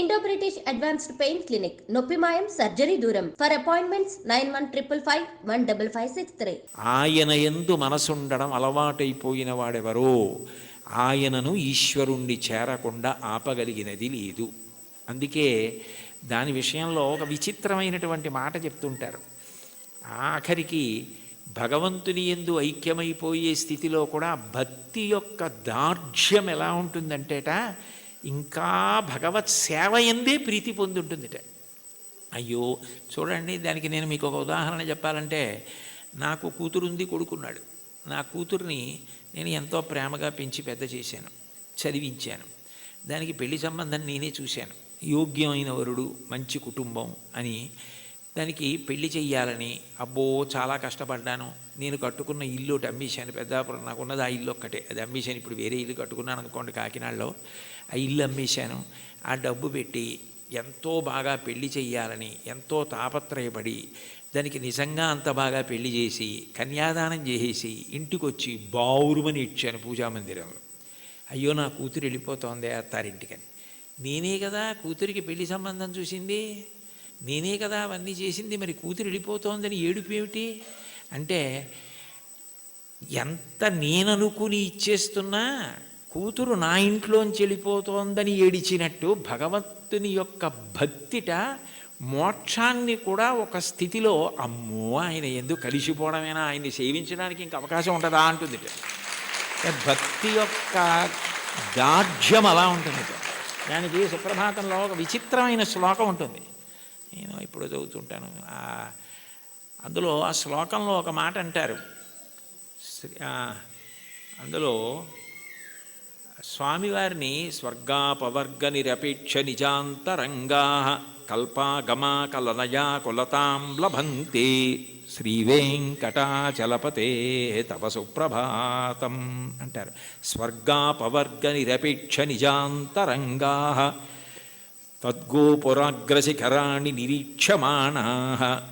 Indo British advanced pain clinic నొప్పి మాయం surgery దూరం. For appointments nine one triple five one double five six three ఆయన ఎందు మనసుండడం అలవాటైపోయిన వాడెవరో ఆయనను ఈశ్వరుణ్ణి చేరకుండా ఆపగలిగినది లేదు. అందుకే దాని విషయంలో ఒక విచిత్రమైనటువంటి మాట చెప్తుంటారు. ఆఖరికి భగవంతుని ఎందు ఐక్యమైపోయే స్థితిలో కూడా భక్తి యొక్క దార్ఢ్యం ఎలా ఉంటుందంటేట ఇంకా భగవత్ సేవ ఎందే ప్రీతి పొందుంటుందిట. అయ్యో చూడండి దానికి నేను మీకు ఒక ఉదాహరణ చెప్పాలంటే నాకు కూతురుంది కొడుకున్నాడు. నా కూతుర్ని నేను ఎంతో ప్రేమగా పెంచి పెద్ద చేశాను చదివించాను. దానికి పెళ్ళి సంబంధం నేనే చూశాను. యోగ్యమైన వరుడు మంచి కుటుంబం అని. దానికి పెళ్ళి చెయ్యాలని అబ్బో చాలా కష్టపడ్డాను. నేను కట్టుకున్న ఇల్లు ఒకటి అమ్మేశాను పెద్దాపురం. నాకున్నది ఆ ఇల్లు ఒక్కటే. అది అమ్మేశాను ఇప్పుడు వేరే ఇల్లు కట్టుకున్నాను అనుకోండి కాకినాడలో. ఆ ఇల్లు అమ్మేశాను. ఆ డబ్బు పెట్టి ఎంతో బాగా పెళ్ళి చెయ్యాలని ఎంతో తాపత్రయపడి దానికి నిజంగా అంత బాగా పెళ్ళి చేసి కన్యాదానం చేసేసి ఇంటికొచ్చి బావురుమని ఇచ్చాను పూజా మందిరంలో అయ్యో నా కూతురు వెళ్ళిపోతోంది అత్తారింటికని. నేనే కదా కూతురికి పెళ్ళి సంబంధం చూసింది? నేనే కదా అవన్నీ చేసింది? మరి కూతురు వెళ్ళిపోతోందని ఏడుపు ఏమిటి? అంటే ఎంత నేననుకుని ఇచ్చేస్తున్నా కూతురు నా ఇంట్లోంచి వెళ్ళిపోతోందని ఏడిచినట్టు భగవంతుని యొక్క భక్తిట మోక్షాన్ని కూడా ఒక స్థితిలో అమ్మో ఆయన ఎందుకు కలిసిపోవడమేనా? ఆయన్ని సేవించడానికి ఇంక అవకాశం ఉంటుందా అంటుంది. భక్తి యొక్క దాఢ్యం అలా ఉంటుంది. దానికి సుప్రభాతంలో ఒక విచిత్రమైన శ్లోకం ఉంటుంది. నేను ఇప్పుడు చదువుతుంటాను. అందులో ఆ శ్లోకంలో ఒక మాట అంటారు. అందులో స్వామివారిని స్వర్గాపవర్గ నిరపేక్ష నిజాంతరంగా కల్పాగమా కలనయా కులతాం లభంతే. శ్రీవేంకటాచలపతే తవ సుప్రభాతం అంటారు. స్వర్గాపవర్గ నిరపేక్ష నిజాంతరంగా తద్గోపురాగ్రశిఖరాణి నిరీక్షమాణా.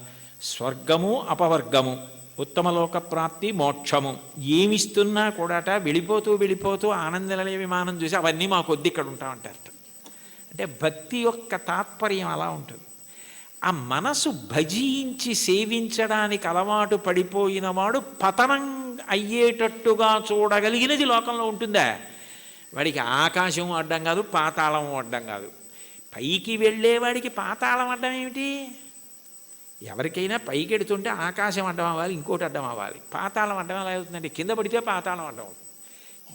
స్వర్గము అపవర్గము ఉత్తమ లోక ప్రాప్తి మోక్షము. ఏమిస్తున్నా కూడాట వెళ్ళిపోతూ వెళ్ళిపోతూ ఆనందలయ విమానం చూసి అవన్నీ మా కొద్ది ఇక్కడ ఉంటామంటారట అంటే భక్తి యొక్క తాత్పర్యం అలా ఉంటుంది. ఆ మనసు భజించి సేవించడానికి అలవాటు పడిపోయిన వాడు పతనం అయ్యేటట్టుగా చూడగలిగినది లోకంలో ఉంటుందా? వాడికి ఆకాశం అడ్డం కాదు పాతాళం అడ్డం కాదు. పైకి వెళ్ళేవాడికి పాతాళం అడ్డం ఏమిటి? ఎవరికైనా పైకి ఎడుతుంటే ఆకాశం అడ్డం అవ్వాలి ఇంకోటి అడ్డం అవ్వాలి. పాతాళం అడ్డం ఎలా అవుతుందంటే కింద పడితే పాతాళం అడ్డం అవుతుంది.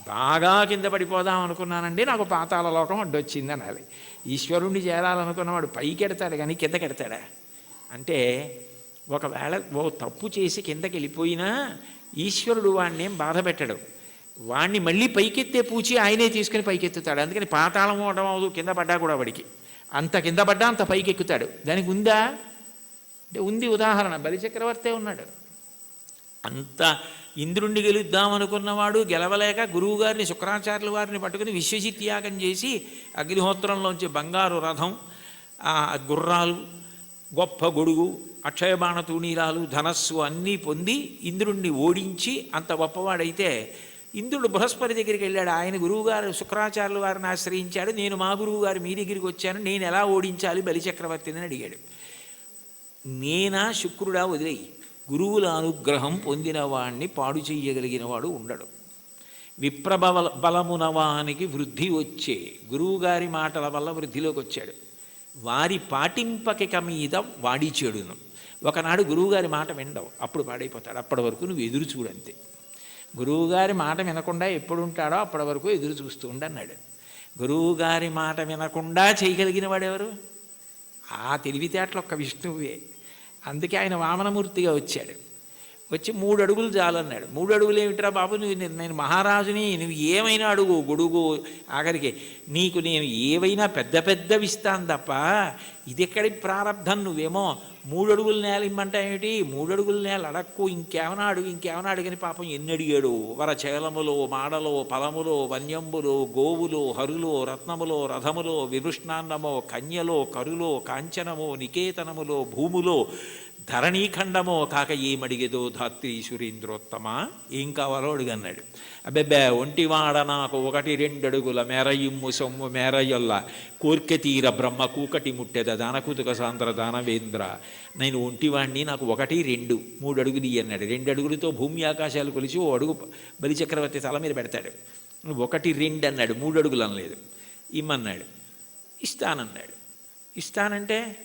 బాగా కింద పడిపోదాం అనుకున్నానండి నాకు పాతాళ లోకం అడ్డొచ్చింది అనాలి. ఈశ్వరుణ్ణి చేరాలనుకున్నవాడు పైకి ఎడతాడు కానీ కిందకి ఎడతాడా అంటే ఒకవేళ ఓ తప్పు చేసి కిందకి వెళ్ళిపోయినా ఈశ్వరుడు వాడిని ఏం బాధ పెట్టడు. వాణ్ణి మళ్ళీ పైకెత్తే పూచి ఆయనే తీసుకుని పైకెత్తుతాడు. అందుకని పాతాళం అవడం అవదు కింద పడ్డా కూడా వాడికి. అంత కింద పడ్డా అంత పైకెక్కుతాడు. దానికి ఉందా? అంటే ఉంది ఉదాహరణ. బలిచక్రవర్తే ఉన్నాడు. అంత ఇంద్రుణ్ణి గెలుద్దామనుకున్నవాడు గెలవలేక గురువుగారిని శుక్రాచార్యుల వారిని పట్టుకుని విశ్వజిత్ త్యాగం చేసి అగ్నిహోత్రంలోంచి బంగారు రథం ఆ గుర్రాలు గొప్ప గొడుగు అక్షయబాణ తూణీరాలు ధనస్సు అన్నీ పొంది ఇంద్రుణ్ణి ఓడించి అంత గొప్పవాడైతే ఇంద్రుడు బృహస్పతి దగ్గరికి వెళ్ళాడు. ఆయన గురువుగారు శుక్రాచార్యుల వారిని ఆశ్రయించాడు. నేను మా గురువుగారు మీ దగ్గరికి వచ్చాను. నేను ఎలా ఓడించాలి బలిచక్రవర్తిని అడిగాడు. నేనా శుక్రుడా వదిలేయి గురువుల అనుగ్రహం పొందిన వాణ్ణి పాడు చెయ్యగలిగిన వాడు ఉండడు. విప్రబల బలమునవానికి వృద్ధి వచ్చే. గురువుగారి మాటల వల్ల వృద్ధిలోకి వచ్చాడు వారి పాటింపకిక మీద వాడి చెడును ఒకనాడు గురువుగారి మాట వినడవు అప్పుడు పాడైపోతాడు. అప్పటి వరకు నువ్వు ఎదురు చూడంతే గురువుగారి మాట వినకుండా ఎప్పుడు ఉంటాడో అప్పటి వరకు ఎదురు చూస్తూ ఉండన్నాడు. గురువుగారి మాట వినకుండా చేయగలిగిన వాడెవరు ఆ తెలివితేటలు ఒక్క విష్ణువే. అందుకే ఆయన వామనమూర్తిగా వచ్చాడు. వచ్చి మూడు అడుగులు చాలన్నాడు. మూడు అడుగులు ఏమిట్రా బాబు? నువ్వు నేను- మహారాజుని నువ్వు ఏమైనా అడుగు గొడుగు ఆఖరికి నీకు నేను ఏవైనా పెద్ద పెద్దవి ఇస్తాను తప్ప ఇది ఎక్కడి ప్రారంధం నువ్వేమో? మూడు అడుగులు నేల ఇమ్మంటా ఏమిటి? మూడు అడుగులు నేల అడక్కు ఇంకేమైనా అడుగు ఇంకేమైనా అడుగని పాపం ఎన్ని అడిగాడు? వరచేలములో మాడలో పలములో వన్యంబులో గోవులో హరులో రత్నములో రథములో విభృష్ణాన్నమో కన్యలో కరులో కాంచనమో నికేతనములో భూములో ధరణీఖండమో కాక ఏమడిగేదో ధాత్రి సురేంద్రోత్తమ ఏం కావాలో అడుగన్నాడు. అబ్బెబ్బే ఒంటివాడ నాకు ఒకటి రెండడుగుల మేరయిమ్ము సొమ్ము మేరయ్యొల్ల కోర్కె తీర బ్రహ్మ కూకటి ముట్టెద దానకూతుక సాంద్ర దానవేంద్ర. నేను ఒంటివాణ్ణి నాకు ఒకటి రెండు మూడు అడుగులు అన్నాడు రెండు అడుగులతో భూమి ఆకాశాలు కొలిచి ఓ అడుగు బలిచక్రవర్తి తల మీద పెడతాడు. ఒకటి రెండు అన్నాడు మూడు అడుగులు అనలేదు. ఇమ్మన్నాడు. ఇస్తానన్నాడు. ఇస్తానంటే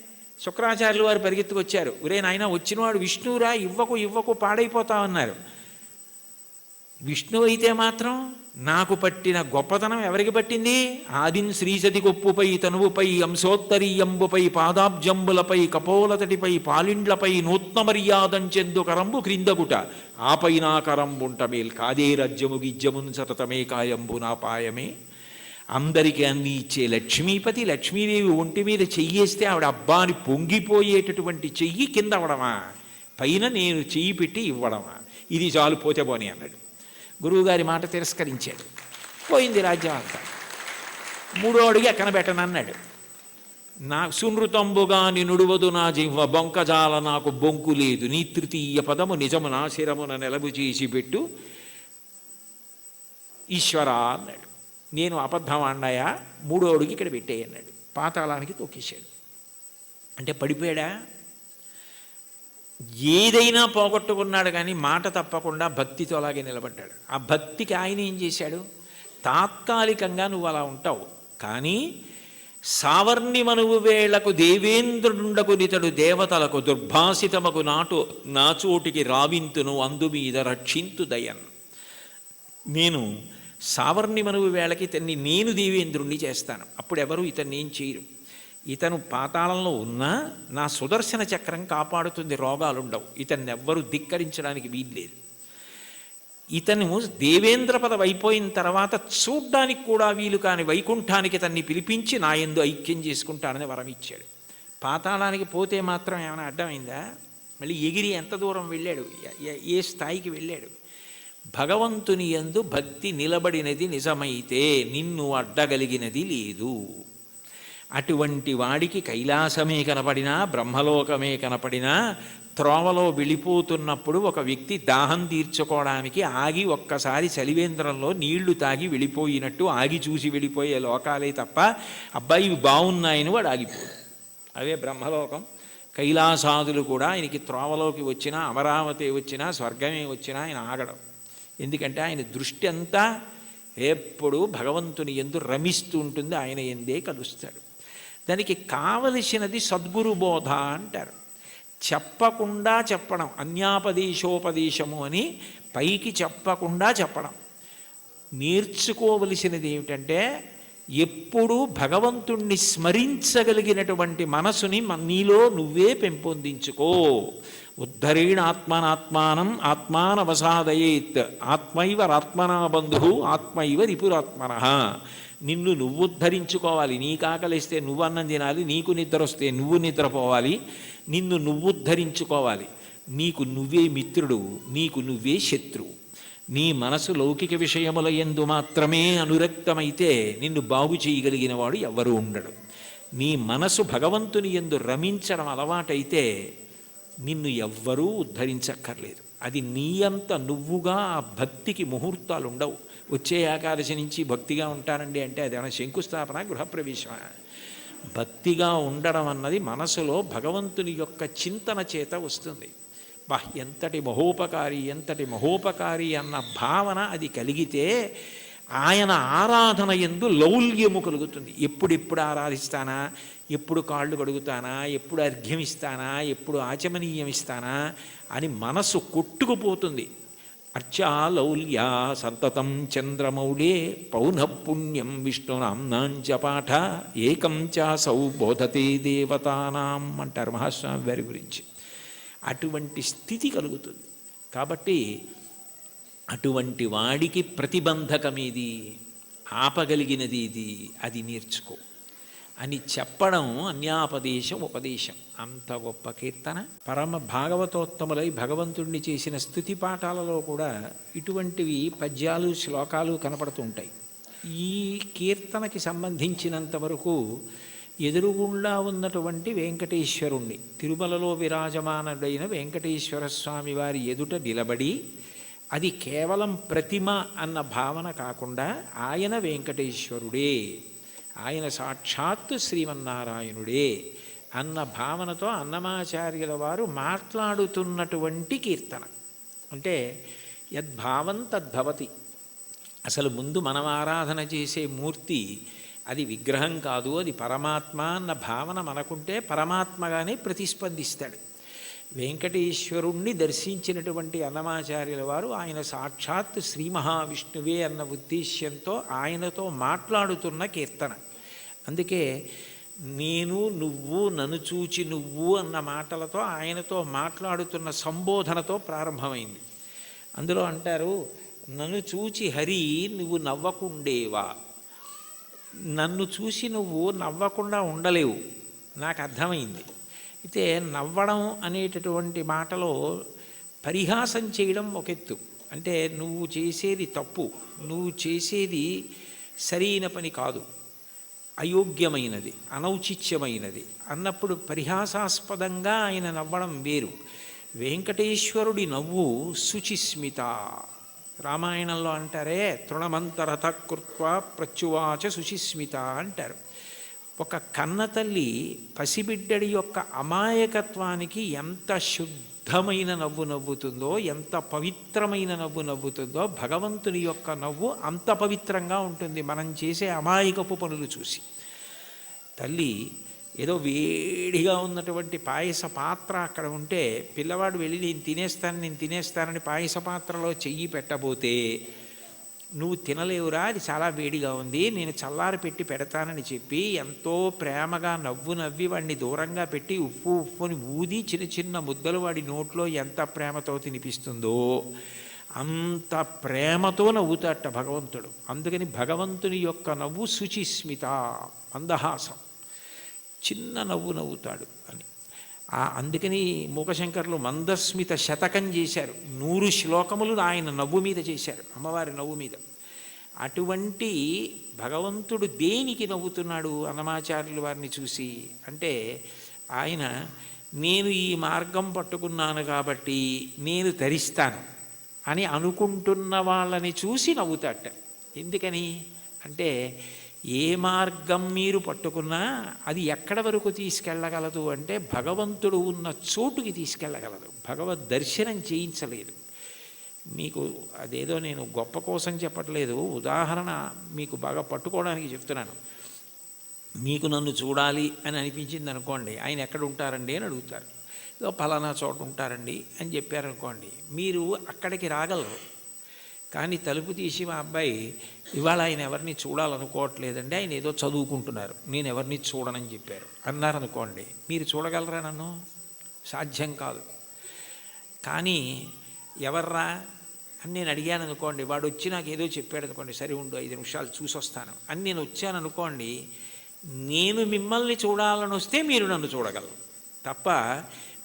శుక్రాచార్యులు వారు పరిగెత్తుకొచ్చారు. ఒరే నాయన వచ్చినవాడు విష్ణువురా ఇవ్వకు ఇవ్వకు పాడైపోతామన్నారు విష్ణువు అయితే మాత్రం నాకు పట్టిన గొప్పతనం ఎవరికి పట్టింది? ఆదిన్ శ్రీసతి కొప్పుపై తనువుపై అంశోత్తరీయంబుపై పాదాబ్జంబులపై కపోలతటిపై పాలిండ్లపై నూత్న మర్యాదంచెందు కరంబు క్రిందగుట. ఆపై నా కరంబుంట కాదే రజ్యము గిజ్జమున్ సతతమే కాయంబు నా పాయమే. అందరికీ అన్ని ఇచ్చే లక్ష్మీపతి లక్ష్మీదేవి ఒంటి మీద చెయ్యేస్తే ఆవిడ అబ్బాని పొంగిపోయేటటువంటి చెయ్యి కింద అవడమా పైన నేను చెయ్యి పెట్టి ఇవ్వడమా? ఇది చాలు పోతే పోని అన్నాడు. గురువుగారి మాట తిరస్కరించాడు. పోయింది రాజ్యం అంతా మూడో అడుగు ఎక్కన పెట్టనన్నాడు నా సునృతంబుగా నినుడువదు నా జిహ్వ బొంకజాల నాకు బొంకు లేదు. నీ తృతీయ పదము నిజము నా శిరమున నిలబు చేసి పెట్టు. ఈశ్వర అన్నాడు. నేను అబద్ధం అన్నాయా మూడో అడుగు ఇక్కడ పెట్టేయన్నాడు పాతాళానికి తొక్కేశాడు అంటే పడిపోయాడా? ఏదైనా పోగొట్టుకున్నాడు కానీ మాట తప్పకుండా భక్తితో అలాగే నిలబడ్డాడు. ఆ భక్తికి ఆయన ఏం చేశాడు? తాత్కాలికంగా నువ్వు అలా ఉంటావు. కానీ సావర్ణి మనువు వేళకు దేవేంద్రుండకు నితడు దేవతలకు దుర్భాసితమకు నాటు నాచోటికి రావింతును అందు మీద రక్షింతు దయన్ నేను సావర్ణి మనువు వేళకి ఇతన్ని నేను దేవేంద్రుణ్ణి చేస్తాను. అప్పుడు ఎవరు ఇతన్ని ఏం చేయరు. ఇతను పాతాళంలో ఉన్నా నా సుదర్శన చక్రం కాపాడుతుంది రోగాలుండవు. ఇతన్ని ఎవ్వరూ ధిక్కరించడానికి వీల్లేదు. ఇతను దేవేంద్ర పదవి అయిపోయిన తర్వాత చూడ్డానికి కూడా వీలు కాని వైకుంఠానికి తన్ని పిలిపించి నా ఎందు ఐక్యం చేసుకుంటానని వరం ఇచ్చాడు పాతాళానికి పోతే మాత్రం ఏమైనా అడ్డమైందా? మళ్ళీ ఎగిరి ఎంత దూరం వెళ్ళాడు? ఏ స్థాయికి వెళ్ళాడు? భగవంతుని యందు భక్తి నిలబడినది నిజమైతే నిన్ను అడ్డగలిగినది లేదు. అటువంటి వాడికి కైలాసమే కనపడినా బ్రహ్మలోకమే కనపడినా త్రోవలో వెళ్ళిపోతున్నప్పుడు ఒక వ్యక్తి దాహం తీర్చుకోవడానికి ఆగి ఒక్కసారి చలివేంద్రంలో నీళ్ళు తాగి వెళ్ళిపోయినట్టు ఆగి చూసి వెళ్ళిపోయే లోకాలే తప్ప అబ్బాయి ఇవి బాగున్నాయని వాడు ఆగిపోడు. అవే బ్రహ్మలోకం. కైలాసాదులు కూడా ఆయనకి త్రోవలోకి వచ్చినా అమరావతి వచ్చినా స్వర్గమే వచ్చినా ఆయన ఆగడం. ఎందుకంటే ఆయన దృష్టి అంతా ఎప్పుడు భగవంతుని ఎందు రమిస్తూ ఉంటుంది ఆయన ఎందే కలుస్తాడు. దానికి కావలసినది సద్గురు బోధ అంటారు. చెప్పకుండా చెప్పడం అన్యాపదేశోపదేశము అని పైకి చెప్పకుండా చెప్పడం. నేర్చుకోవలసినది ఏమిటంటే ఎప్పుడూ భగవంతుణ్ణి స్మరించగలిగినటువంటి మనసుని నీలో నువ్వే పెంపొందించుకో. ఉద్ధరేణ ఆత్మనాత్మానం ఆత్మానవసాదయేత్. ఆత్మైవ ఆత్మనా బంధు ఆత్మైవ రిపురాత్మన. నిన్ను నువ్వు ఉద్ధరించుకోవాలి నీ కాకలిస్తే నువ్వు అన్నం తినాలి నీకు నిద్ర వస్తే నువ్వు నిద్రపోవాలి నిన్ను నువ్వు ఉద్ధరించుకోవాలి. నీకు నువ్వే మిత్రుడు నీకు నువ్వే శత్రువు. నీ మనసు లౌకిక విషయముల ఎందు మాత్రమే అనురక్తమైతే నిన్ను బాగు చేయగలిగిన వాడు ఎవ్వరూ ఉండడు. నీ మనసు భగవంతుని ఎందు రమించడం అలవాటైతే నిన్ను ఎవ్వరూ ఉద్ధరించక్కర్లేదు. అది నీ అంత నువ్వుగా ఆ భక్తికి ముహూర్తాలు ఉండవు వచ్చే ఏకాదశి నుంచి భక్తిగా ఉంటానండి అంటే అదేమైనా శంకుస్థాపన గృహప్రవేశమా? భక్తిగా ఉండడం అన్నది మనసులో భగవంతుని యొక్క చింతన చేత వస్తుంది. బా ఎంతటి మహోపకారి ఎంతటి మహోపకారి అన్న భావన అది కలిగితే ఆయన ఆరాధన ఎందు లౌల్యము కలుగుతుంది. ఎప్పుడెప్పుడు ఆరాధిస్తానా? ఎప్పుడు కాళ్ళు కడుగుతానా ఎప్పుడు అర్ఘ్యం ఇస్తానా ఎప్పుడు ఆచమనీయం ఇస్తానా అని మనసు కొట్టుకుపోతుంది. అర్చాలౌల్యా సంతతం చంద్రమౌళే పౌనఃపుణ్యం విష్ణునాంనాంచ పాఠ ఏకం చాసౌ బోధతే దేవతానాం అంటారు మహాస్వామి వారి గురించి. అటువంటి స్థితి కలుగుతుంది. కాబట్టి అటువంటి వాడికి ప్రతిబంధకమేది ఆపగలిగినది ఇది అది నేర్చుకో. అని చెప్పడం అన్యాపదేశం ఉపదేశం. అంత గొప్ప కీర్తన. పరమ భాగవతోత్తములై భగవంతుణ్ణి చేసిన స్థుతి పాఠాలలో కూడా ఇటువంటివి పద్యాలు శ్లోకాలు కనపడుతూ ఉంటాయి. ఈ కీర్తనకి సంబంధించినంత వరకు ఎదురుగుండా ఉన్నటువంటి వెంకటేశ్వరుణ్ణి తిరుమలలో విరాజమానుడైన వెంకటేశ్వర స్వామి వారి ఎదుట నిలబడి అది కేవలం ప్రతిమ అన్న భావన కాకుండా ఆయన వెంకటేశ్వరుడే. ఆయన సాక్షాత్తు శ్రీమన్నారాయణుడే అన్న భావనతో అన్నమాచార్యుల వారు మాట్లాడుతున్నటువంటి కీర్తన. అంటే యద్భావం తద్భవతి. అసలు ముందు మనం ఆరాధన చేసే మూర్తి అది విగ్రహం కాదు అది పరమాత్మ అన్న భావన మనకుంటే పరమాత్మగానే ప్రతిస్పందిస్తాడు. వెంకటేశ్వరుణ్ణి దర్శించినటువంటి అన్నమాచార్యుల వారు ఆయన సాక్షాత్ శ్రీ మహావిష్ణువే అన్న ఉద్దేశ్యంతో ఆయనతో మాట్లాడుతున్న కీర్తన. అందుకే నేను నువ్వు నన్ను చూచి నువ్వు అన్న మాటలతో ఆయనతో మాట్లాడుతున్న సంబోధనతో ప్రారంభమైంది. అందులో అంటారు నన్ను చూచి హరి నువ్వు నవ్వకుండేవా? నన్ను చూసి నువ్వు నవ్వకుండా ఉండలేవు. నాకు అర్థమైంది. అయితే నవ్వడం అనేటటువంటి మాటలో పరిహాసం చేయడం ఒక ఎత్తు. అంటే నువ్వు చేసేది తప్పు నువ్వు చేసేది సరైన పని కాదు అయోగ్యమైనది అనౌచిత్యమైనది అన్నప్పుడు పరిహాసాస్పదంగా ఆయన నవ్వడం వేరు. వెంకటేశ్వరుడి నవ్వు శుచిస్మిత రామాయణంలో అంటారే తృణమంతరథ కృత్వ ప్రత్యువాచ శుచిస్మిత అంటారు. ఒక కన్న తల్లి పసిబిడ్డడి యొక్క అమాయకత్వానికి ఎంత శుద్ధమైన నవ్వు నవ్వుతుందో ఎంత పవిత్రమైన నవ్వు నవ్వుతుందో భగవంతుని యొక్క నవ్వు అంత పవిత్రంగా ఉంటుంది. మనం చేసే అమాయకపు పనులు చూసి. తల్లి ఏదో వేడిగా ఉన్నటువంటి పాయస పాత్ర అక్కడ ఉంటే పిల్లవాడు వెళ్ళి నేను తినేస్తాను నేను తినేస్తానని పాయస పాత్రలో చెయ్యి పెట్టబోతే నువ్వు తినలేవురా అది చాలా వేడిగా ఉంది నేను చల్లారి పెట్టి పెడతానని చెప్పి ఎంతో ప్రేమగా నవ్వు నవ్వి వాడిని దూరంగా పెట్టి ఉప్పు ఉప్పుని ఊది చిన్న చిన్న ముద్దలు వాడి నోట్లో ఎంత ప్రేమతో తినిపిస్తుందో అంత ప్రేమతో నవ్వుతాట భగవంతుడు. అందుకని భగవంతుని యొక్క నవ్వు శుచిస్మిత మందహాసం చిన్న నవ్వు నవ్వుతాడు అని. అందుకని మూకశంకర్లు మందస్మిత శతకం చేశారు. నూరు శ్లోకములు ఆయన నవ్వు మీద చేశారు. అమ్మవారి నవ్వు మీద. అటువంటి భగవంతుడు దేనికి నవ్వుతున్నాడు అన్నమాచార్యులు వారిని చూసి? అంటే ఆయన నేను ఈ మార్గం పట్టుకున్నాను కాబట్టి నేను ధరిస్తాను అని అనుకుంటున్న వాళ్ళని చూసి నవ్వుతాట. ఎందుకని? అంటే ఏ మార్గం మీరు పట్టుకున్నా అది ఎక్కడ వరకు తీసుకెళ్ళగలదు అంటే భగవంతుడు ఉన్న చోటుకి తీసుకెళ్ళగలదు. భగవద్ దర్శనం చేయించలేదు. మీకు అదేదో నేను గొప్ప కోసం చెప్పట్లేదు. ఉదాహరణ మీకు బాగా పట్టుకోవడానికి చెప్తున్నాను. మీకు నన్ను చూడాలి అని అనిపించింది అనుకోండి ఆయన ఎక్కడ ఉంటారండి అని అడుగుతారు. ఏదో ఫలానా చోట ఉంటారండి అని చెప్పారనుకోండి మీరు అక్కడికి రాగలరు. కానీ తలుపు తీసి మా అబ్బాయి ఇవాళ ఆయన ఎవరిని చూడాలనుకోవట్లేదండి ఆయన ఏదో చదువుకుంటున్నారు నేను ఎవరిని చూడనని చెప్పారు. అన్నారనుకోండి మీరు చూడగలరా నన్ను? సాధ్యం కాదు. కానీ ఎవర్రా? అని నేను అడిగాను అనుకోండి వాడు వచ్చి నాకు ఏదో చెప్పాడు అనుకోండి సరే ఉండు ఐదు నిమిషాలు చూసి వస్తాను అని నేను వచ్చాను అనుకోండి నేను మిమ్మల్ని చూడాలని వస్తే మీరు నన్ను చూడగలరు. తప్ప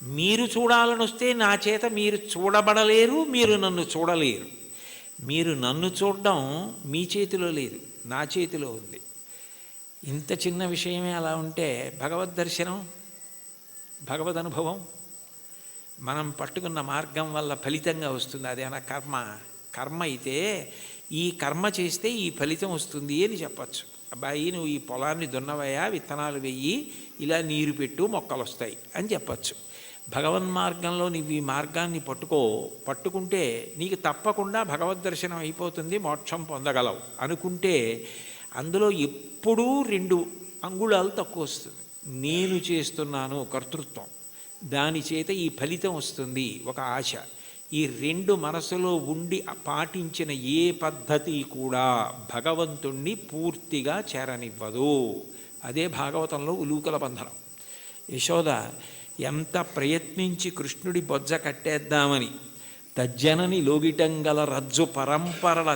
మీరు చూడాలని వస్తే నా చేత మీరు చూడబడలేరు మీరు నన్ను చూడలేరు. మీరు నన్ను చూడడం మీ చేతిలో లేదు నా చేతిలో ఉంది. ఇంత చిన్న విషయమే అలా ఉంటే భగవద్ దర్శనం భగవద్ అనుభవం మనం పట్టుకున్న మార్గం వల్ల ఫలితంగా వస్తుంది. అదేనా కర్మ కర్మ అయితే ఈ కర్మ చేస్తే ఈ ఫలితం వస్తుంది అని చెప్పచ్చు. అబ్బాయి నువ్వు ఈ పొలాన్ని దున్నవయ్యా విత్తనాలు వెయ్యి ఇలా నీరు పెట్టు మొక్కలు వస్తాయి అని చెప్పచ్చు. భగవన్ మార్గంలో నీవు ఈ మార్గాన్ని పట్టుకో పట్టుకుంటే నీకు తప్పకుండా భగవద్ దర్శనం అయిపోతుంది మోక్షం పొందగలవు అనుకుంటే అందులో ఎప్పుడూ రెండు అంగుళాలు తక్కువ వస్తుంది. నేను చేస్తున్నాను కర్తృత్వం దాని చేత ఈ ఫలితం వస్తుంది ఒక ఆశ. ఈ రెండు మనసులో ఉండి పాటించిన ఏ పద్ధతి కూడా భగవంతుణ్ణి పూర్తిగా చేరనివ్వదు. అదే భాగవతంలో ఉలూకల బంధనం. యశోద ఎంత ప్రయత్నించి కృష్ణుడి బొజ్జ కట్టేద్దామని తజ్జనని లోగిటం గల రజ్జు పరంపరల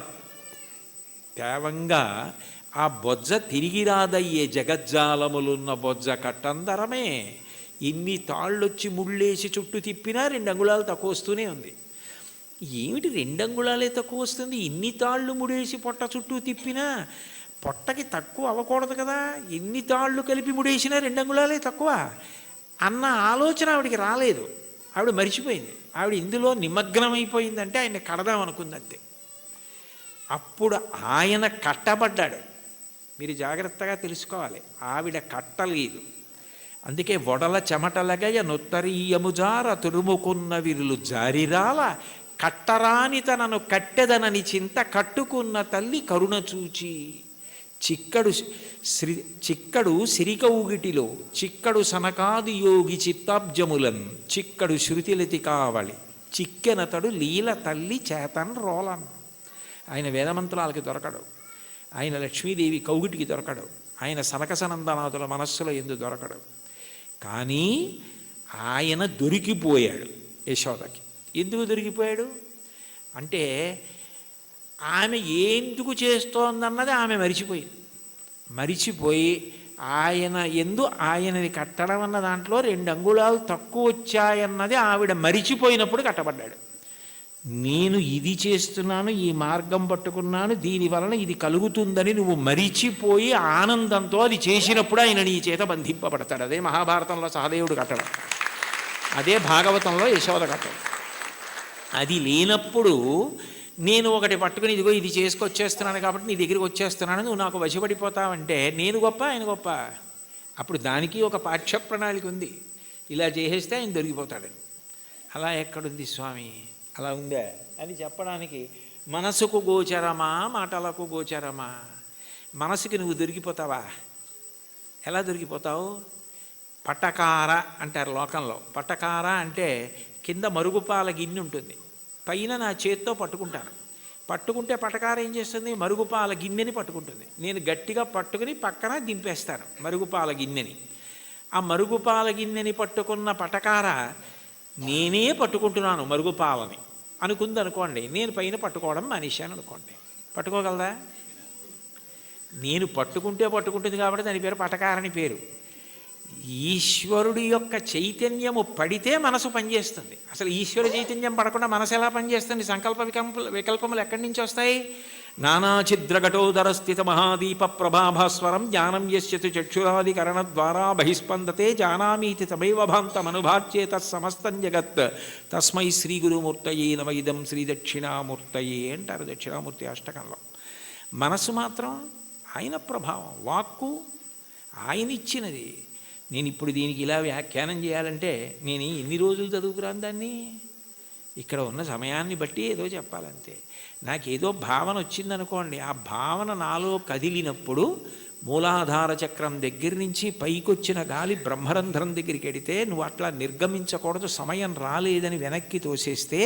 తేవంగా ఆ బొజ్జ తిరిగి రాదయ్యే జగజ్జాలములున్న బొజ్జ కట్టందరమే. ఇన్ని తాళ్ళొచ్చి ముళ్ళేసి చుట్టూ తిప్పినా రెండు అంగుళాలు తక్కువ వస్తూనే ఉంది. ఏమిటి రెండు అంగుళాలే తక్కువ వస్తుంది? ఇన్ని తాళ్ళు ముడేసి పొట్ట చుట్టూ తిప్పినా పొట్టకి తక్కువ అవ్వకూడదు కదా? ఎన్ని తాళ్ళు కలిపి ముడేసినా రెండు అంగుళాలే తక్కువ. అన్న ఆలోచన ఆవిడికి రాలేదు. ఆవిడ మరిచిపోయింది. ఆవిడ ఇందులో నిమగ్నమైపోయిందంటే ఆయన కడదాం అనుకుంది అంతే అప్పుడు ఆయన కట్టబడ్డాడు. మీరు జాగ్రత్తగా తెలుసుకోవాలి. ఆవిడ కట్టలేదు. అందుకే వడల చెమటలగయ నొత్తరీయముజార తురుముకున్న విరులు జారిరాల కట్టరాని తనను కట్టెదనని చింత కట్టుకున్న తల్లి కరుణ చూచి చిక్కడు శ్రీ చిక్కడు సిరికౌగిటిలో చిక్కడు సనకాది యోగి చిత్తాబ్జములన్ చిక్కడు శృతిలతి కావళి చిక్కెనతడు లీల తల్లి చేతన్ రోలన్. ఆయన వేదమంత్రాలకి దొరకడు. ఆయన లక్ష్మీదేవి కౌగిటికి దొరకడు. ఆయన సనకసనందనాథుల మనస్సులో ఎందు దొరకడు. కానీ ఆయన దొరికిపోయాడు యశోదకి. ఎందుకు దొరికిపోయాడు? అంటే ఆమె ఎందుకు చేస్తోందన్నది ఆమె మరిచిపోయింది మరిచిపోయి ఆయన ఎందు ఆయనని కట్టడం అన్న దాంట్లో రెండు అంగుళాలు తక్కువ వచ్చాయన్నది ఆవిడ మరిచిపోయినప్పుడు కట్టబడ్డాడు. నేను ఇది చేస్తున్నాను ఈ మార్గం పట్టుకున్నాను దీని వలన ఇది కలుగుతుందని నువ్వు మరిచిపోయి ఆనందంతో అది చేసినప్పుడు ఆయన నీ చేత బంధింపబడతాడు. అదే మహాభారతంలో సహదేవుడు కట్టడం. అదే భాగవతంలో యశోద కట్టడం. అది లేనప్పుడు నేను ఒకటి పట్టుకుని ఇదిగో ఇది చేసుకొచ్చేస్తున్నాను కాబట్టి నీ దగ్గరికి వచ్చేస్తున్నాను నువ్వు నాకు వశపడిపోతావంటే నేను గొప్ప ఆయన గొప్ప. అప్పుడు దానికి ఒక పాఠ్య ప్రణాళిక ఉంది. ఇలా చేసేస్తే ఆయన దొరికిపోతాడని అలా ఎక్కడుంది స్వామి? అలా ఉందా? అని చెప్పడానికి మనసుకు గోచరమా మాటలకు గోచరమా? మనసుకి నువ్వు దొరికిపోతావా? ఎలా దొరికిపోతావు? పటకార అంటారు లోకంలో. పటకార అంటే కింద మరుగుపాల గిన్నె ఉంటుంది. పైన నా చేత్తో పట్టుకుంటాను. పట్టుకుంటే పటకార ఏం చేస్తుంది? మరుగుపాల గిన్నెని పట్టుకుంటుంది. నేను గట్టిగా పట్టుకుని పక్కన దింపేస్తాను మరుగుపాల గిన్నెని. ఆ మరుగుపాల గిన్నెని పట్టుకున్న పటకార నేనే పట్టుకుంటున్నాను మరుగుపాలని. అనుకుంది అనుకోండి నేను పైన పట్టుకోవడం మానేశాను అనుకోండి. పట్టుకోగలదా? నేను పట్టుకుంటే పట్టుకుంటుంది కాబట్టి దాని పేరు పటకారని పేరు. ఈశ్వరుడి యొక్క చైతన్యము పడితే మనసు పనిచేస్తుంది. అసలు ఈశ్వర చైతన్యం పడకుండా మనసు ఎలా పనిచేస్తుంది? సంకల్ప వికంప వికల్పములు ఎక్కడి నుంచి వస్తాయి? నానాఛిద్రఘటోదర స్థిత మహాదీప ప్రభాభాస్వరం జ్ఞానం యశ్యతు చక్షురాదికరణ ద్వారా బహిస్పందతే జానామీతి తమైవ భాంతమనుభాచ్యేత సమస్తం జగత్. తస్మై శ్రీ గురుమూర్తయే నవైదం శ్రీ దక్షిణామూర్తయే అంటారు దక్షిణామూర్తి అష్టకంలో. మనసు మాత్రం ఆయన ప్రభావం వాక్కు ఆయన ఇచ్చినది నేను ఇప్పుడు దీనికి ఇలా వ్యాఖ్యానం చేయాలంటే నేను ఎన్ని రోజులు చదువుకురాను దాన్ని? ఇక్కడ ఉన్న సమయాన్ని బట్టి ఏదో చెప్పాలంతే. నాకేదో భావన వచ్చిందనుకోండి ఆ భావన నాలో కదిలినప్పుడు మూలాధార చక్రం దగ్గర నుంచి పైకొచ్చిన గాలి బ్రహ్మరంధ్రం దగ్గరికి వెడితే నువ్వు అట్లా నిర్గమించకూడదు సమయం రాలేదని వెనక్కి తోసేస్తే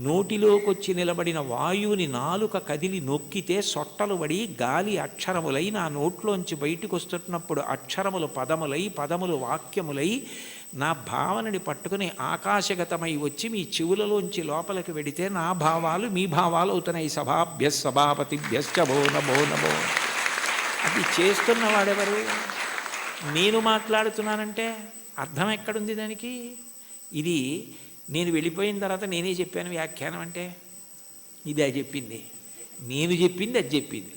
నోటిలోకొచ్చి నిలబడిన వాయువుని నాలుక కదిలి నొక్కితే సొట్టలు పడి గాలి అక్షరములై నా నోట్లోంచి బయటకు వస్తున్నప్పుడు అక్షరములు పదములై పదములు వాక్యములై నా భావనని పట్టుకుని ఆకాశగతమై వచ్చి మీ చెవులలోంచి లోపలికి వెడితే నా భావాలు మీ భావాలు అవుతున్నాయి సభాభ్య సభాపతిభ్యశ్చ భో నమో నమో. అది చేస్తున్నవాడెవరు? నేను మాట్లాడుతున్నానంటే అర్థం ఎక్కడుంది దానికి? ఇది నేను వెళ్ళిపోయిన తర్వాత నేనే చెప్పాను వ్యాఖ్యానం అంటే ఇది అది చెప్పింది. నేను చెప్పింది అది చెప్పింది.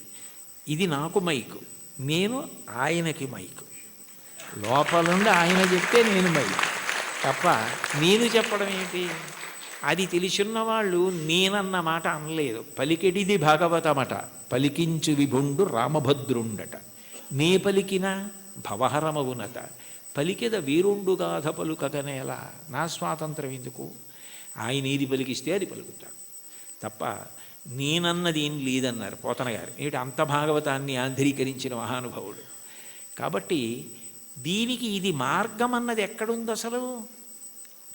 ఇది నాకు మైకు. నేను ఆయనకి మైకు. లోపలుండి ఆయన చెప్తే నేను మైకు. తప్ప నేను చెప్పడం ఏంటి? అది తెలిసిన వాళ్ళు నేనన్న మాట అనలేదు. పలికెడిది భాగవతమట. పలికించు విభుండు రామభద్రుండట. నే పలికిన భవహరమవునట. పలికెద వీరుండుగాధ పలుకగనేలా నా స్వాతంత్రం ఎందుకు? ఆయన ఏది పలికిస్తే అది పలుకుతాడు. తప్ప నేనన్నది ఏం లేదన్నారు పోతన గారు. ఏమిటి? అంత భాగవతాన్ని ఆంధ్రీకరించిన మహానుభావుడు. కాబట్టి దీనికి ఇది మార్గం అన్నది ఎక్కడుంది అసలు?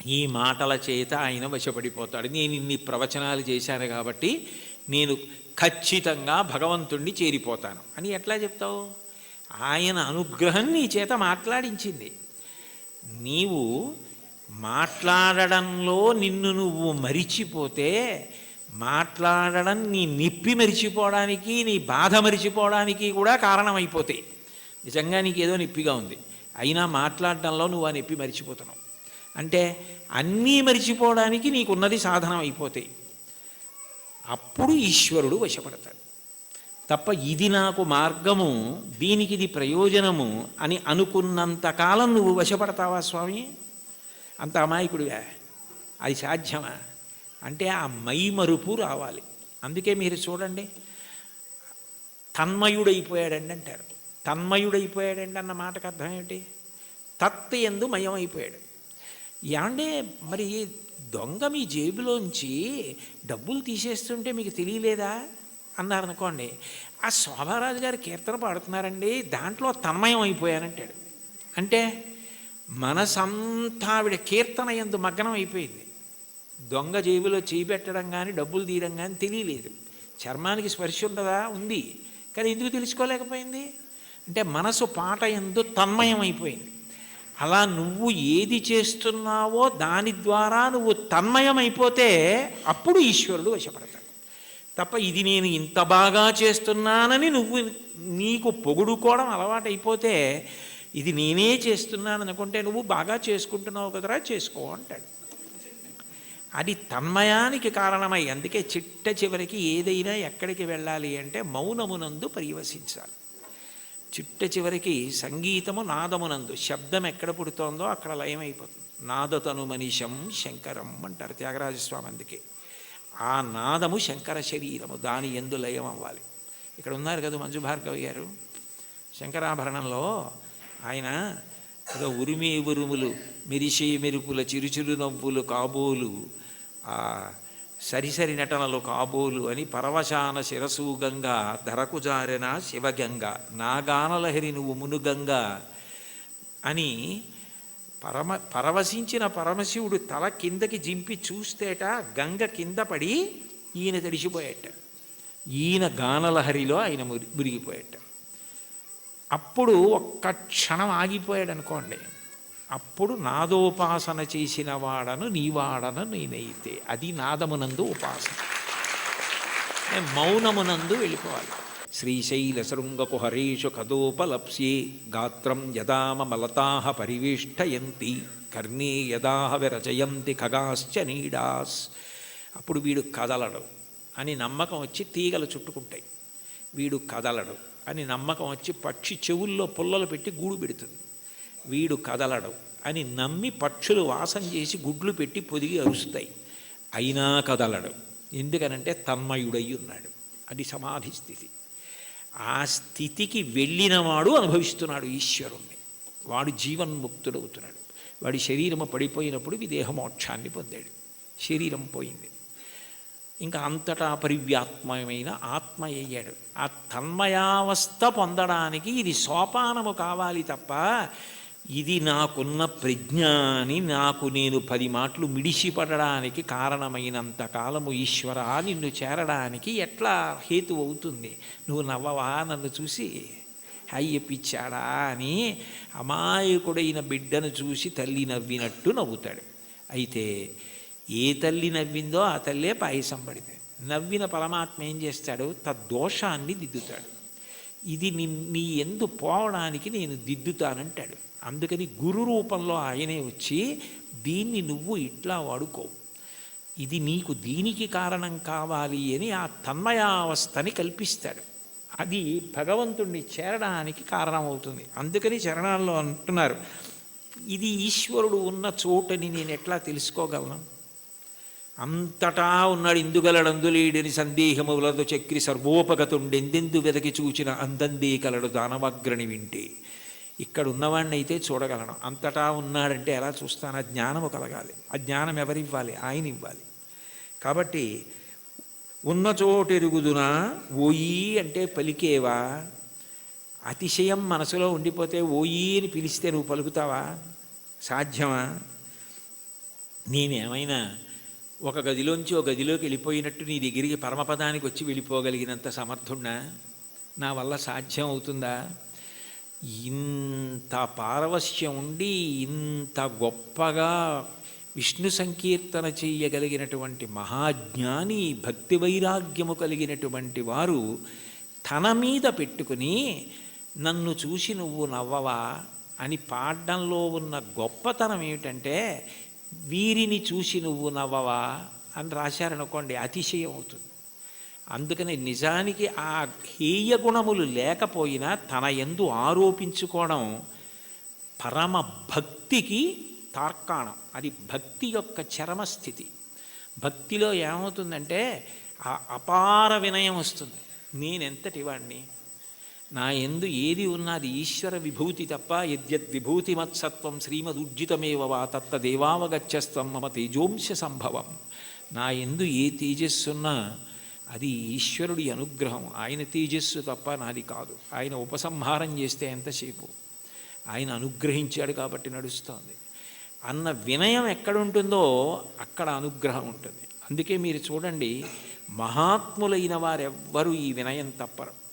ఈ మాటల చేత ఆయన వశపడిపోతాడు. నేను ఇన్ని ప్రవచనాలు చేశాను కాబట్టి నేను ఖచ్చితంగా భగవంతుణ్ణి చేరిపోతాను. అని ఎట్లా చెప్తావు? ఆయన అనుగ్రహం నీ చేత మాట్లాడించింది. నీవు మాట్లాడడంలో నిన్ను నువ్వు మరిచిపోతే మాట్లాడడం నీ నిప్పి మరిచిపోవడానికి నీ బాధ మరిచిపోవడానికి కూడా కారణమైపోతాయి. నిజంగా నీకు ఏదో నొప్పిగా ఉంది. అయినా మాట్లాడడంలో నువ్వు ఆ నొప్పి మరిచిపోతున్నావు. అంటే అన్నీ మరిచిపోవడానికి నీకున్నది సాధనం అయిపోతాయి అప్పుడు ఈశ్వరుడు వశపడతాడు. తప్ప ఇది నాకు మార్గము దీనికి ఇది ప్రయోజనము అని అనుకున్నంత కాలం నువ్వు వశపడతావా స్వామి? అంత అమాయకుడివా. అది సాధ్యమా? అంటే ఆ మైమరుపు రావాలి. అందుకే మీరు చూడండి. తన్మయుడైపోయాడండి అంటారు. తన్మయుడైపోయాడండి అన్న మాటకు అర్థం ఏమిటి? తత్ ఎందు మయమైపోయాడు. ఏమంటే మరి దొంగ మీ జేబులోంచి డబ్బులు తీసేస్తుంటే మీకు తెలియలేదా? అన్నారనుకోండి ఆ శోభారాజు గారు కీర్తన పాడుతున్నారండి దాంట్లో తన్మయం అయిపోయానంటాడు. అంటే మనసంతా ఆవిడ కీర్తన ఎందు మగ్నం అయిపోయింది. దొంగ జేబులో చేయి పెట్టడం కానీ డబ్బులు తీయడం కానీ తెలియలేదు. చర్మానికి స్పర్శ ఉండదా? ఉంది. కానీ ఎందుకు తెలుసుకోలేకపోయింది? అంటే మనసు పాట ఎందు తన్మయం అయిపోయింది. అలా నువ్వు ఏది చేస్తున్నావో దాని ద్వారా నువ్వు తన్మయం అయిపోతే అప్పుడు ఈశ్వరుడు వశపడతాడు. తప్ప ఇది నేను ఇంత బాగా చేస్తున్నానని నువ్వు నీకు పొగుడుకోవడం అలవాటైపోతే ఇది నేనే చేస్తున్నాను అనుకుంటే నువ్వు బాగా చేసుకుంటున్నావు కదరా చేసుకో అంటాడు. అది తన్మయానికి కారణమై అందుకే చిట్ట చివరికి ఏదైనా ఎక్కడికి వెళ్ళాలి అంటే మౌనమునందు పర్యవసించాలి చిట్ట చివరికి సంగీతము నాదమునందు శబ్దం ఎక్కడ పుడుతోందో అక్కడ లయమైపోతుంది. నాదతను మనిషం శంకరం అంటారు త్యాగరాజస్వామి అందుకే. ఆ నాదము శంకర శరీరము. దాని ఎందు లయం అవ్వాలి. ఇక్కడ ఉన్నారు కదా మంజు భార్గవి గారు. శంకరాభరణంలో ఆయన ఏదో ఉరిమి ఉరుములు మెరిసే మెరుపుల చిరుచిరు నవ్వులు కాబోలు ఆ సరిసరి నటనలు కాబోలు అని పరవశాన శిరసు గంగా ధరకు జారిన శివగంగ నాగానలహరి నువ్వు మునుగంగ అని పరమ పరవశించిన పరమశివుడు తల కిందకి జింపి చూస్తేట గంగ కింద పడి ఈయన తడిసిపోయేట. ఈయన గానలహరిలో ఆయన మురి మురిగిపోయేట. అప్పుడు ఒక్క క్షణం ఆగిపోయాడు అనుకోండి అప్పుడు నాదోపాసన చేసిన వాడను నీవాడను నేనైతే. అది నాదమునందు ఉపాసన. మౌనమునందు వెళ్ళిపోవాలి. శ్రీశైల శృంగకు హరేషు కదోపలప్స్యే గాత్రం యదామ మలతాహ పరివేష్టయంతి కర్ణీ యదాహ విరచయంతి ఖగాశ్చ నీడాస్ అప్పుడు వీడు కదలడు అని నమ్మకం వచ్చి తీగలు చుట్టుకుంటాయి. వీడు కదలడు అని నమ్మకం వచ్చి పక్షి చెవుల్లో పుల్లలు పెట్టి గూడు పెడుతుంది. వీడు కదలడు అని నమ్మి పక్షులు వాసం చేసి గుడ్లు పెట్టి పొదిగి అరుస్తాయి. అయినా కదలడు. ఎందుకనంటే తన్మయుడై ఉన్నాడు. అది సమాధి స్థితి. ఆ స్థితికి వెళ్ళినవాడు అనుభవిస్తున్నాడు ఈశ్వరుణ్ణి. వాడు జీవన్ముక్తుడవుతున్నాడు. వాడి శరీరము పడిపోయినప్పుడు విదేహమోక్షాన్ని పొందాడు. శరీరం పోయింది. ఇంకా అంతటా పరివ్యాత్మమైన ఆత్మ అయ్యాడు. ఆ తన్మయావస్థ పొందడానికి ఇది సోపానము కావాలి తప్ప ఇది నాకున్న ప్రజ్ఞ అని నాకు నేను పది మాటలు మిడిసిపడడానికి కారణమైనంత కాలము ఈశ్వర నిన్ను చేరడానికి ఎట్లా హేతు అవుతుంది? నువ్వు నవ్వవా? నన్ను చూసి అయ్యపిచ్చాడా అని అమాయకుడైన బిడ్డను చూసి తల్లి నవ్వినట్టు నవ్వుతాడు. అయితే ఏ తల్లి నవ్విందో ఆ తల్లే పాయసం పడితే. నవ్విన పరమాత్మ ఏం చేస్తాడు? తద్దోషాన్ని దిద్దుతాడు. ఇది నీ ఎందు పోవడానికి నేను దిద్దుతానంటాడు. అందుకని గురు రూపంలో ఆయనే వచ్చి దీన్ని నువ్వు ఇట్లా వాడుకో. ఇది నీకు దీనికి కారణం కావాలి అని ఆ తన్మయావస్థని కల్పిస్తాడు. అది భగవంతుణ్ణి చేరడానికి కారణమవుతుంది. అందుకని చరణాల్లో అంటున్నారు ఇది ఈశ్వరుడు ఉన్న చోటని నేను ఎట్లా తెలుసుకోగలను? అంతటా ఉన్నాడు ఇందుగలడందులేడని సందేహములదు చక్రి సర్వోపగతుండెందెందు వెదకి చూచిన అందందే కలడు దానవగ్రణి వింటే. ఇక్కడ ఉన్నవాడిని అయితే చూడగలను. అంతటా ఉన్నాడంటే ఎలా చూస్తాను? ఆ జ్ఞానము కలగాలి. ఆ జ్ఞానం ఎవరివ్వాలి? ఆయన ఇవ్వాలి కాబట్టి ఉన్న చోటెరుగుదునా ఓయి అంటే పలికేవా? అతిశయం మనసులో ఉండిపోతే ఓయి అని పిలిస్తే నువ్వు పలుకుతావా? సాధ్యమా? నేనేమైనా ఒక గదిలోంచి ఒక గదిలోకి వెళ్ళిపోయినట్టు నీ దగ్గరికి పరమపదానికి వచ్చి వెళ్ళిపోగలిగినంత సమర్థుణ్ణా? నా వల్ల సాధ్యం అవుతుందా? ఇంత పారవశ్యం ఉండి ఇంత గొప్పగా విష్ణు సంకీర్తన చేయగలిగినటువంటి మహాజ్ఞాని భక్తి వైరాగ్యము కలిగినటువంటి వారు తన మీద పెట్టుకుని నన్ను చూసి నువ్వు నవ్వవా? అని పాడడంలో ఉన్న గొప్పతనం ఏమిటంటే వీరిని చూసి నువ్వు నవ్వవా? అని రాశారనుకోండి అతిశయం అవుతుంది అందుకని నిజానికి ఆ హేయ గుణములు లేకపోయినా తన ఎందు ఆరోపించుకోవడం పరమ భక్తికి తార్కాణం. అది భక్తి యొక్క చరమస్థితి. భక్తిలో ఏమవుతుందంటే ఆ అపార వినయం వస్తుంది. నేనెంతటి వాణ్ణి నా ఎందు ఏది ఉన్నది ఈశ్వర విభూతి తప్ప యద్యద్ విభూతి మత్సత్వం శ్రీమదుర్జితమేవ వా తత్తదేవావగచ్చస్వం మమ తేజోంశ సంభవం. నా ఎందు ఏ తేజస్సున్నా అది ఈశ్వరుడి అనుగ్రహం. ఆయన తేజస్సు తప్ప నాది కాదు. ఆయన ఉపసంహారం చేస్తే ఎంతసేపు? ఆయన అనుగ్రహించాడు కాబట్టి నడుస్తోంది. అన్న వినయం ఎక్కడుంటుందో అక్కడ అనుగ్రహం ఉంటుంది. అందుకే మీరు చూడండి మహాత్ములైన వారెవ్వరూ ఈ వినయం తప్పరు.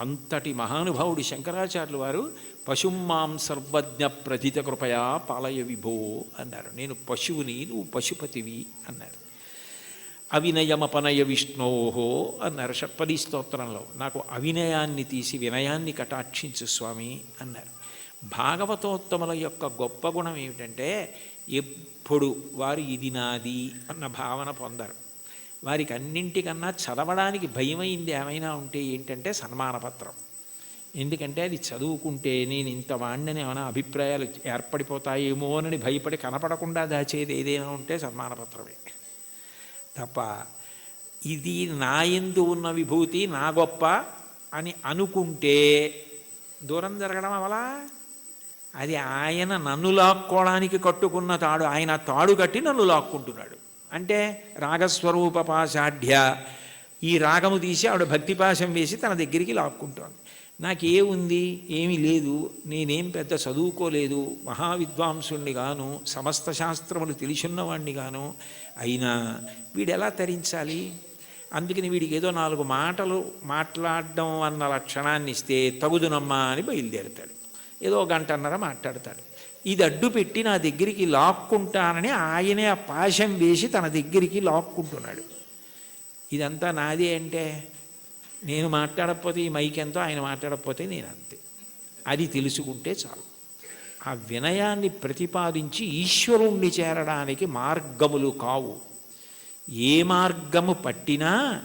అంతటి మహానుభావుడి శంకరాచార్యులు వారు పశుమాం సర్వజ్ఞ ప్రథిత కృపయా పాలయ విభో అన్నారు. నేను పశువుని నువ్వు పశుపతివి అన్నారు. అవినయమపనయ విష్ణోహో అన్నారు. షట్పది స్తోత్రంలో నాకు అవినయాన్ని తీసి వినయాన్ని కటాక్షించు స్వామి అన్నారు. భాగవతోత్తముల యొక్క గొప్ప గుణం ఏమిటంటే ఎప్పుడు వారు ఇది నాది అన్న భావన పొందరు. వారికి అన్నింటికన్నా చదవడానికి భయమైంది ఏమైనా ఉంటే ఏంటంటే సన్మానపత్రం. ఎందుకంటే అది చదువుకుంటే నేను ఇంత వాణ్ణని ఏమైనా అభిప్రాయాలు ఏర్పడిపోతాయేమో అని భయపడి కనపడకుండా దాచేది ఏదైనా ఉంటే సన్మానపత్రమే. తప్ప ఇది నా ఎందు ఉన్న విభూతి నా గొప్ప అని అనుకుంటే దూరం జరగడం అవలా? అది ఆయన నన్ను లాక్కోవడానికి కట్టుకున్న తాడు ఆయన తాడు కట్టి నన్ను లాక్కుంటున్నాడు. అంటే రాగస్వరూప పాశాఢ్య ఈ రాగము తీసి ఆవిడ భక్తి పాశం వేసి తన దగ్గరికి లాక్కుంటోంది. నాకేముంది ఏమీ లేదు నేనేం పెద్ద చదువుకోలేదు మహావిద్వాంసుణ్ణి గాను సమస్త శాస్త్రములు తెలిసిన్నవాణ్ణి గాను అయినా వీడు ఎలా తరించాలి? అందుకని వీడికి ఏదో నాలుగు మాటలు మాట్లాడడం అన్న లక్షణాన్ని ఇస్తే తగుదునమ్మా అని బయలుదేరుతాడు. ఏదో గంటన్నర మాట్లాడతాడు. ఇది అడ్డు పెట్టి నా దగ్గరికి లాక్కుంటానని ఆయనే ఆ పాశం వేసి తన దగ్గరికి లాక్కుంటున్నాడు. ఇదంతా నాదే అంటే నేను మాట్లాడకపోతే ఈ మైక్ ఎంతో ఆయన మాట్లాడకపోతే నేను అంతే. అది తెలుసుకుంటే చాలు. ఆ వినయాన్ని ప్రతిపాదించి ఈశ్వరుణ్ణి చేరడానికి మార్గములు కావు. ఏ మార్గము పట్టినా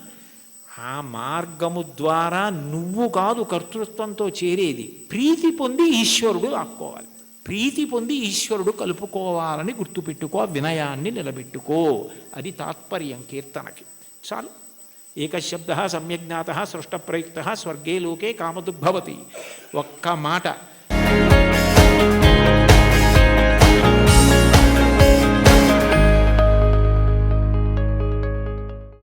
ఆ మార్గము ద్వారా నువ్వు కాదు కర్తృత్వంతో చేరేది. ప్రీతి పొంది ఈశ్వరుడు ఆక్కోవాలి ప్రీతి పొంది ఈశ్వరుడు కలుపుకోవాలని గుర్తుపెట్టుకో ఆ వినయాన్ని నిలబెట్టుకో. అది తాత్పర్యం కీర్తనకి. చాలు. ఏకశబ్ద సమ్యజ్ఞాత సృష్టప్రయుక్త స్వర్గే లోకే కామదుగ్భవతి ఒక్క మాట.